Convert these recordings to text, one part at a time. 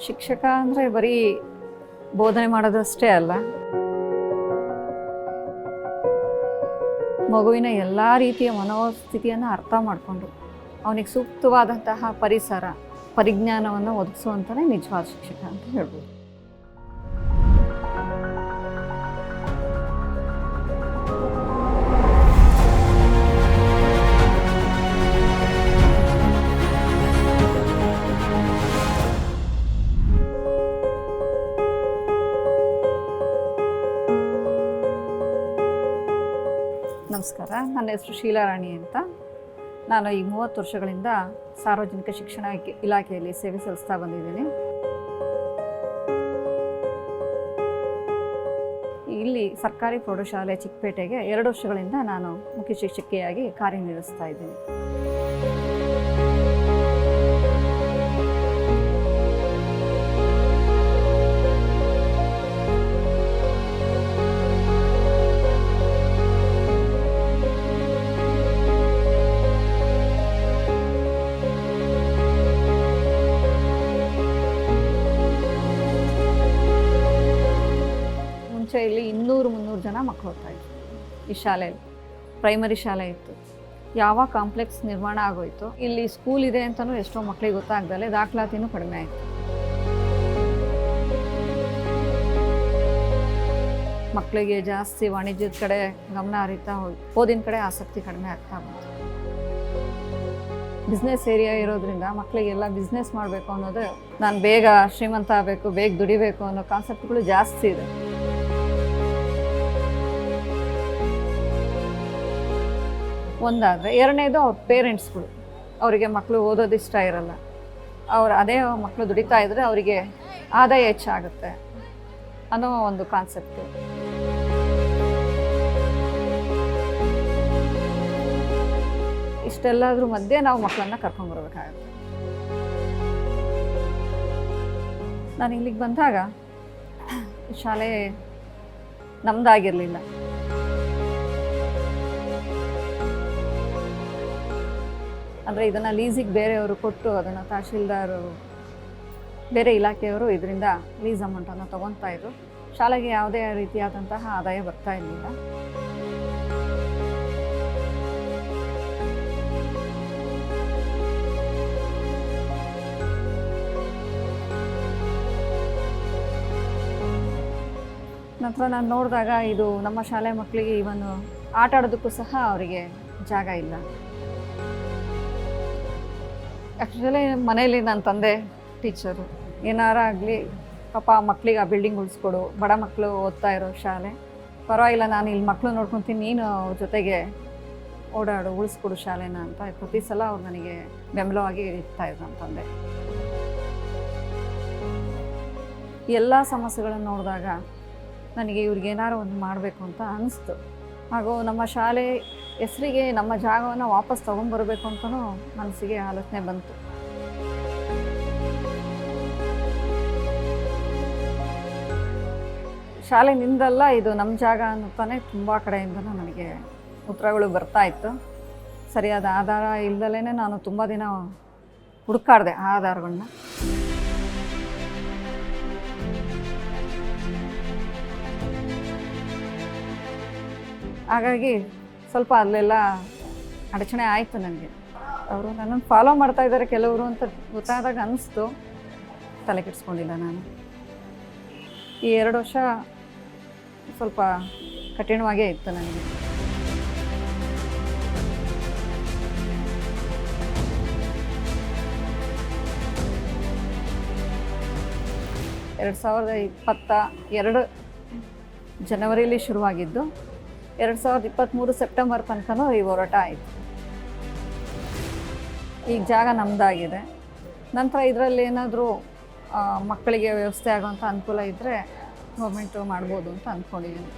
ಶಿಕ್ಷಕ ಅಂದರೆ ಬರೀ ಬೋಧನೆ ಮಾಡೋದಷ್ಟೇ ಅಲ್ಲ. ಮಗುವಿನ ಎಲ್ಲ ರೀತಿಯ ಮನೋಸ್ಥಿತಿಯನ್ನು ಅರ್ಥ ಮಾಡಿಕೊಂಡು ಅವನಿಗೆ ಸೂಕ್ತವಾದಂತಹ ಪರಿಸರ, ಪರಿಜ್ಞಾನವನ್ನು ಒದಗಿಸುವಂತಲೇ ನಿಜವಾದ ಶಿಕ್ಷಕ ಅಂತ ಹೇಳ್ಬೋದು. ನಮಸ್ಕಾರ. ನನ್ನ ಹೆಸರು ಶೀಲಾರಾಣಿ ಅಂತ. ನಾನು ಈ ಮೂವತ್ತು ವರ್ಷಗಳಿಂದ ಸಾರ್ವಜನಿಕ ಶಿಕ್ಷಣ ಇಲಾಖೆಯಲ್ಲಿ ಸೇವೆ ಸಲ್ಲಿಸ್ತಾ ಬಂದಿದ್ದೀನಿ. ಇಲ್ಲಿ ಸರ್ಕಾರಿ ಪ್ರೌಢಶಾಲೆ ಚಿಕ್ಕಪೇಟೆಗೆ ಎರಡು ವರ್ಷಗಳಿಂದ ನಾನು ಮುಖ್ಯ ಶಿಕ್ಷಕಿಯಾಗಿ ಕಾರ್ಯನಿರ್ವಹಿಸ್ತಾ ಇದ್ದೀನಿ. ಇಲ್ಲಿ ಇನ್ನೂರು ಮುನ್ನೂರು ಜನ ಮಕ್ಕಳು ಓದ್ತಾ ಇದ್ರು. ಈ ಶಾಲೆಯಲ್ಲಿ ಪ್ರೈಮರಿ ಶಾಲೆ ಇತ್ತು. ಯಾವ ಕಾಂಪ್ಲೆಕ್ಸ್ ನಿರ್ಮಾಣ ಆಗೋಯ್ತು, ಇಲ್ಲಿ ಸ್ಕೂಲ್ ಇದೆ ಅಂತಲೂ ಎಷ್ಟೋ ಮಕ್ಕಳಿಗೆ ಗೊತ್ತಾಗ್ದಲೆ ದಾಖಲಾತಿನೂ ಕಡಿಮೆ ಆಯಿತು. ಮಕ್ಕಳಿಗೆ ಜಾಸ್ತಿ ವಾಣಿಜ್ಯದ ಕಡೆ ಗಮನ ಹರಿತಾ ಹೋಗಿ, ಓದಿನ ಕಡೆ ಆಸಕ್ತಿ ಕಡಿಮೆ ಆಗ್ತಾ ಬಂತು. ಬಿಸ್ನೆಸ್ ಏರಿಯಾ ಇರೋದ್ರಿಂದ ಮಕ್ಕಳಿಗೆಲ್ಲ ಬಿಸ್ನೆಸ್ ಮಾಡಬೇಕು ಅನ್ನೋದು ನಾನು ಬೇಗ ಶ್ರೀಮಂತ ಆಗಬೇಕು, ಬೇಗ ದುಡಿಬೇಕು ಅನ್ನೋ ಕಾನ್ಸೆಪ್ಟ್ಗಳು ಜಾಸ್ತಿ ಇದೆ. ಒಂದಾದರೆ ಎರಡನೇದು ಅವ್ರ ಪೇರೆಂಟ್ಸ್ಗಳು. ಅವರಿಗೆ ಮಕ್ಕಳು ಓದೋದು ಇಷ್ಟ ಇರಲ್ಲ. ಅವ್ರು ಅದೇ ಮಕ್ಕಳು ದುಡಿತಾ ಇದ್ದರೆ ಅವರಿಗೆ ಆದಾಯ ಹೆಚ್ಚಾಗುತ್ತೆ ಅನ್ನೋ ಒಂದು ಕಾನ್ಸೆಪ್ಟು ಇಷ್ಟೆಲ್ಲಾದ್ರೂ ಮಧ್ಯೆ ನಾವು ಮಕ್ಕಳನ್ನ ಕರ್ಕೊಂಬರ್ಬೇಕಾಗತ್ತೆ ನಾನು ಇಲ್ಲಿಗೆ ಬಂದಾಗ ಶಾಲೆ ನಮ್ದಾಗಿರಲಿಲ್ಲ. ಅಂದರೆ ಇದನ್ನು ಲೀಸಿಗೆ ಬೇರೆಯವರು ಕೊಟ್ಟು ಅದನ್ನು ತಹಶೀಲ್ದಾರು, ಬೇರೆ ಇಲಾಖೆಯವರು ಇದರಿಂದ ಲೀಸ್ ಅಮೌಂಟನ್ನು ತೊಗೊತಾ ಇದ್ರು. ಶಾಲೆಗೆ ಯಾವುದೇ ರೀತಿಯಾದಂತಹ ಆದಾಯ ಬರ್ತಾ ಇರಲಿಲ್ಲ. ನಂತರ ನಾನು ನೋಡಿದಾಗ ಇದು ನಮ್ಮ ಶಾಲೆ ಮಕ್ಕಳಿಗೆ ಇವನು ಆಟ ಆಡೋದಕ್ಕೂ ಸಹ ಅವರಿಗೆ ಜಾಗ ಇಲ್ಲ. ಆ್ಯಕ್ಚುಲಿ ಮನೇಲಿ ನನ್ನ ತಂದೆ ಟೀಚರು ಏನಾರ ಆಗಲಿ, ಪಾಪ ಮಕ್ಕಳಿಗೆ ಆ ಬಿಲ್ಡಿಂಗ್ ಉಳಿಸ್ಕೊಡು. ಬಡ ಮಕ್ಕಳು ಓದ್ತಾ ಇರೋ ಶಾಲೆ. ಪರವಾಗಿಲ್ಲ, ನಾನು ಇಲ್ಲಿ ಮಕ್ಕಳು ನೋಡ್ಕೊತೀನಿ, ನೀನು ಅವ್ರ ಜೊತೆಗೆ ಓಡಾಡು, ಉಳಿಸ್ಕೊಡು ಶಾಲೆನ ಅಂತ ಪ್ರತಿ ಸಲ ಅವ್ರು ನನಗೆ ಬೆಂಬಲವಾಗಿ ಇರ್ತಾ ಇದ್ರು ನನ್ನ ತಂದೆ. ಎಲ್ಲ ಸಮಸ್ಯೆಗಳನ್ನು ನೋಡಿದಾಗ, ನನಗೆ ಇವ್ರಿಗೆ ಏನಾರು ಒಂದು ಮಾಡಬೇಕು ಅಂತ ಅನಿಸ್ತು. ಹಾಗೂ ನಮ್ಮ ಶಾಲೆ ಹೆಸರಿಗೆ ನಮ್ಮ ಜಾಗವನ್ನು ವಾಪಸ್ ತೊಗೊಂಡ್ಬರಬೇಕು ಅಂತಲೂ ಮನಸ್ಸಿಗೆ ಆಲೋಚನೆ ಬಂತು. ಶಾಲೆ ನಿಂದಲ್ಲ, ಇದು ನಮ್ಮ ಜಾಗ ಅಂತಾನೆ ತುಂಬ ಕಡೆಯಿಂದಲೂ ನನಗೆ ಉತ್ತರಗಳು ಬರ್ತಾ ಇತ್ತು. ಸರಿಯಾದ ಆಧಾರ ಇಲ್ದಲೇ ನಾನು ತುಂಬ ದಿನ ಹುಡುಕಾಡ್ದೆ ಆ ಆಧಾರಗಳನ್ನ ಹಾಗಾಗಿ ಸ್ವಲ್ಪ ಅಲ್ಲೆಲ್ಲ ಅಡಚಣೆ ಆಯಿತು ನನಗೆ. ಅವರು ನನ್ನನ್ನು ಫಾಲೋ ಮಾಡ್ತಾ ಇದ್ದಾರೆ ಕೆಲವರು ಅಂತ ಗೊತ್ತಾದಾಗ ಅನ್ನಿಸ್ತು ತಲೆ ಕೆಡಿಸ್ಕೊಂಡಿಲ್ಲ ನಾನು. ಈ ಎರಡು ವರ್ಷ ಸ್ವಲ್ಪ ಕಠಿಣವಾಗೇ ಇತ್ತು ನನಗೆ. ಎರಡು ಸಾವಿರದ ಇಪ್ಪತ್ತ ಎರಡು ಜನವರಿಲಿ ಶುರುವಾಗಿದ್ದು ಎರಡು ಸಾವಿರದ ಇಪ್ಪತ್ತ್ಮೂರು ಸೆಪ್ಟೆಂಬರ್ ತನಕನೂ ಈ ಹೋರಾಟ ಆಯಿತು. ಈಗ ಜಾಗ ನಮ್ಮದಾಗಿದೆ ನಂತರ ಇದರಲ್ಲಿ ಏನಾದರೂ ಮಕ್ಕಳಿಗೆ ವ್ಯವಸ್ಥೆ ಆಗೋವಂಥ ಅನುಕೂಲ ಇದ್ದರೆ ಗೌರ್ಮೆಂಟು ಮಾಡ್ಬೋದು ಅಂತ ಅಂದ್ಕೊಂಡಿದ್ದೀನಿ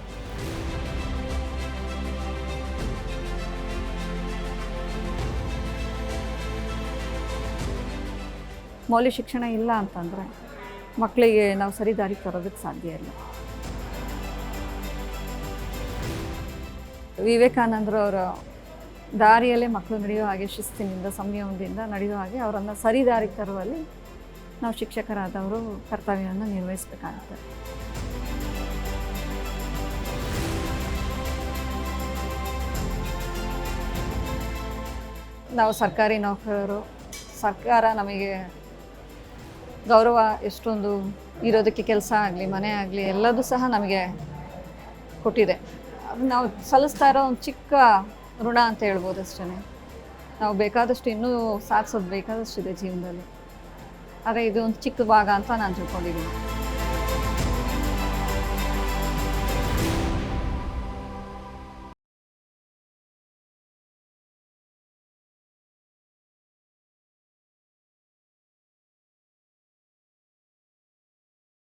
ಮೌಲ್ಯ ಶಿಕ್ಷಣ ಇಲ್ಲ ಅಂತಂದರೆ ಮಕ್ಕಳಿಗೆ ನಾವು ಸರಿ ದಾರಿ ತರೋದಕ್ಕೆ ಸಾಧ್ಯ ಇಲ್ಲ. ವಿವೇಕಾನಂದರು ಅವರ ದಾರಿಯಲ್ಲೇ ಮಕ್ಕಳು ನಡೆಯೋ ಹಾಗೆ, ಶಿಸ್ತಿನಿಂದ, ಸಂಯಮದಿಂದ ನಡೆಯೋ ಹಾಗೆ ಅವರನ್ನು ಸರಿ ದಾರಿಗೆ ತರುವಲ್ಲಿ ನಾವು ಶಿಕ್ಷಕರಾದವರು ಕರ್ತವ್ಯವನ್ನು ನಿರ್ವಹಿಸಬೇಕಾಗುತ್ತೆ. ನಾವು ಸರ್ಕಾರಿ ನೌಕರರು, ಸರ್ಕಾರ ನಮಗೆ ಗೌರವ ಎಷ್ಟೊಂದು ಇರೋದಕ್ಕೆ ಕೆಲಸ ಆಗಲಿ, ಮನೆ ಆಗಲಿ ಎಲ್ಲದೂ ಸಹ ನಮಗೆ ಕೊಟ್ಟಿದೆ. ನಾವು ಸಲ್ಲಿಸ್ತಾ ಇರೋ ಒಂದು ಚಿಕ್ಕ ಋಣ ಅಂತ ಹೇಳ್ಬೋದು ಅಷ್ಟೇ ನಾವು ಬೇಕಾದಷ್ಟು ಇನ್ನೂ ಸಾಧಿಸೋದು ಬೇಕಾದಷ್ಟು ಇದೆ ಜೀವನದಲ್ಲಿ. ಆದರೆ ಇದು ಒಂದು ಚಿಕ್ಕ ಭಾಗ ಅಂತ ನಾನು ತಿಳ್ಕೊಂಡಿದ್ದೀನಿ.